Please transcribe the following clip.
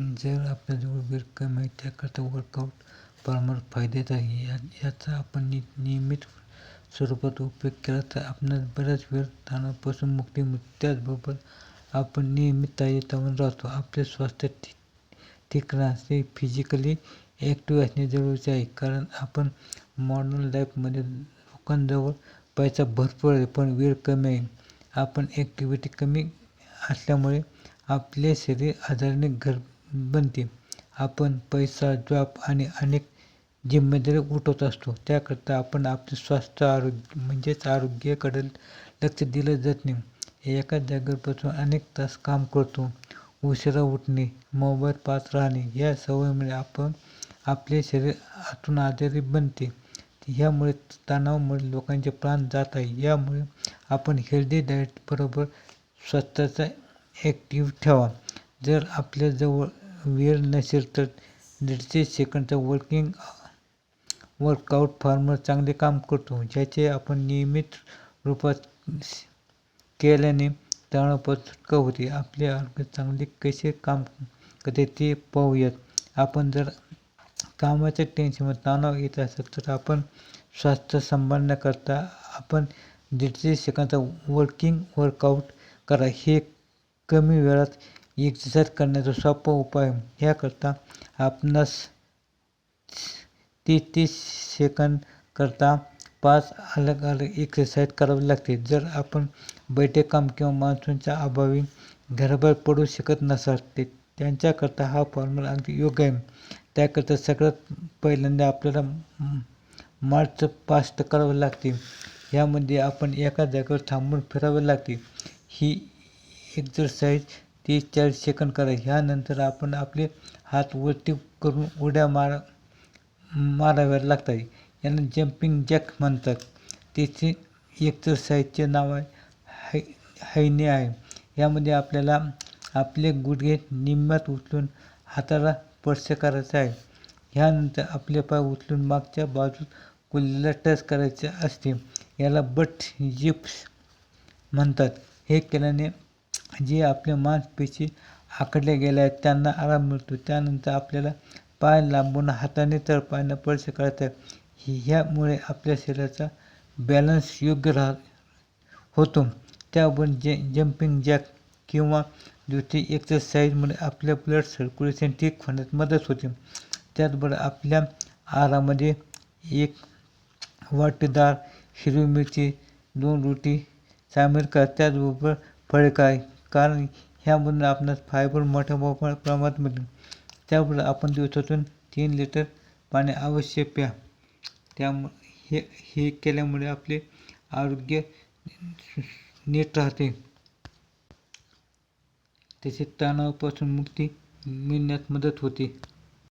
जर आपल्याजवळ वेळ कमी आहे त्याकरता वर्कआउट प्रमाण फायद्याचं आहे. या याचा आपण नि नियमित स्वरूपात उपयोग केला तर आपणास बऱ्याच वेळ तणावापासून मुक्ती मिळते. त्याचबरोबर आपण नियमित ताजेतवाने राहतो. आपले स्वास्थ्य ठीक ठीक राहते. फिजिकली ॲक्टिव्ह असणे जरुरीचे आहे. कारण आपण मॉडर्न लाईफमध्ये लोकांजवळ पैसा भरपूर आहे पण वेळ कमी आहे. आपण ॲक्टिव्हिटी कमी असल्यामुळे आपले शरीर आजाराने घर बनते. आपण पैसा जॉब आणि अनेक जिम्मेदारी उठवत असतो. त्याकरता आपण आपले स्वास्थ्य आरोग्य म्हणजेच आरोग्याकडे लक्ष दिलं जात नाही. एका जागेवर बसून अनेक तास काम करतो. उशिरा उठणे मोबाईल पाहत राहणे या सवयीमुळे आपण आपले शरीर आतून आजारी बनते. ह्यामुळे तणावामुळे लोकांचे प्राण जात आहे. यामुळे आपण हेल्दी डाएटबरोबर स्वतःचा ॲक्टिव्ह ठेवा. जर आपल्याजवळ वेळ नसेल तर दीडशे सेकंदचा वर्किंग वर्कआउट फार्मर चांगले काम करतो ज्याचे आपण नियमित रूपात केल्याने तणावापासून सुटका होते. आपले आरोग्य चांगले कसे काम करते ते पाहूयात. आपण जर कामाच्या टेन्शनमध्ये तणाव येत असेल तर आपण स्वास्थ्य सांभाळण्याकरता आपण दीडशे सेकंदचा वर्किंग वर्कआउट करा. हे कमी वेळात एक्सरसाइज करण्याचा सोपा उपाय ह्याकरता आपणास तीस तीस सेकंद करता पाच अलग अलग एक्सरसाइज करावी लागते जर आपण बैठे काम किंवा मान्सूनच्या अभावी घराबाहेर पडू शकत नसाल ते त्यांच्याकरता हा फॉर्म्युला अगदी योग्य आहे. त्याकरता सगळ्यात पहिल्यांदा आपल्याला मार्च पास्ट करावं लागते ह्यामध्ये आपण एका जागेवर थांबून फिरावे लागते ही एक्सरसाइज तीस चाळीस सेकंद करा. ह्यानंतर आपण आपले हात वरती करून उड्या मारा माराव्या लागतात. यांना जम्पिंग जॅक म्हणतात. त्याचे एक्सरसाइजचे नाव आहे है हायने आहे. यामध्ये आपल्याला आपले गुडघे निम्म्यात उचलून हाताला स्पर्श करायचा आहे. ह्यानंतर आपले पाय उचलून मागच्या बाजूस कुल्लीला टच करायचे असते. याला बट जिप्स म्हणतात. हे केल्याने जे आपल्या मांसपेशी आखडल्या गेल्या आहेत त्यांना आराम मिळतो. त्यानंतर आपल्याला पाय लांबून हाताने तर पायांना स्पर्श करायचा आहे ह्यामुळे आपल्या शरीराचा बॅलन्स योग्य राह होतो. त्यावरून जे जम्पिंग जॅक किंवा दुसरी एक्सरसाइजमुळे आपल्या ब्लड सर्क्युलेशन ठीक होण्यास मदत होते. त्याचबरोबर आपल्या आहारामध्ये एक वाटेदार हिरवी मिरची दोन रोटी सामील करा. त्याचबरोबर फळे काय कारण ह्यामधून आपणास फायबर मोठ्या प्रमाणात मिळेल. त्यामुळे आपण दिवसातून तीन लिटर पाणी अवश्य प्या. त्यामुळे हे हे केल्यामुळे आपले आरोग्य नीट राहते. तसेच तणावापासून मुक्ती मिळण्यास मदत होते.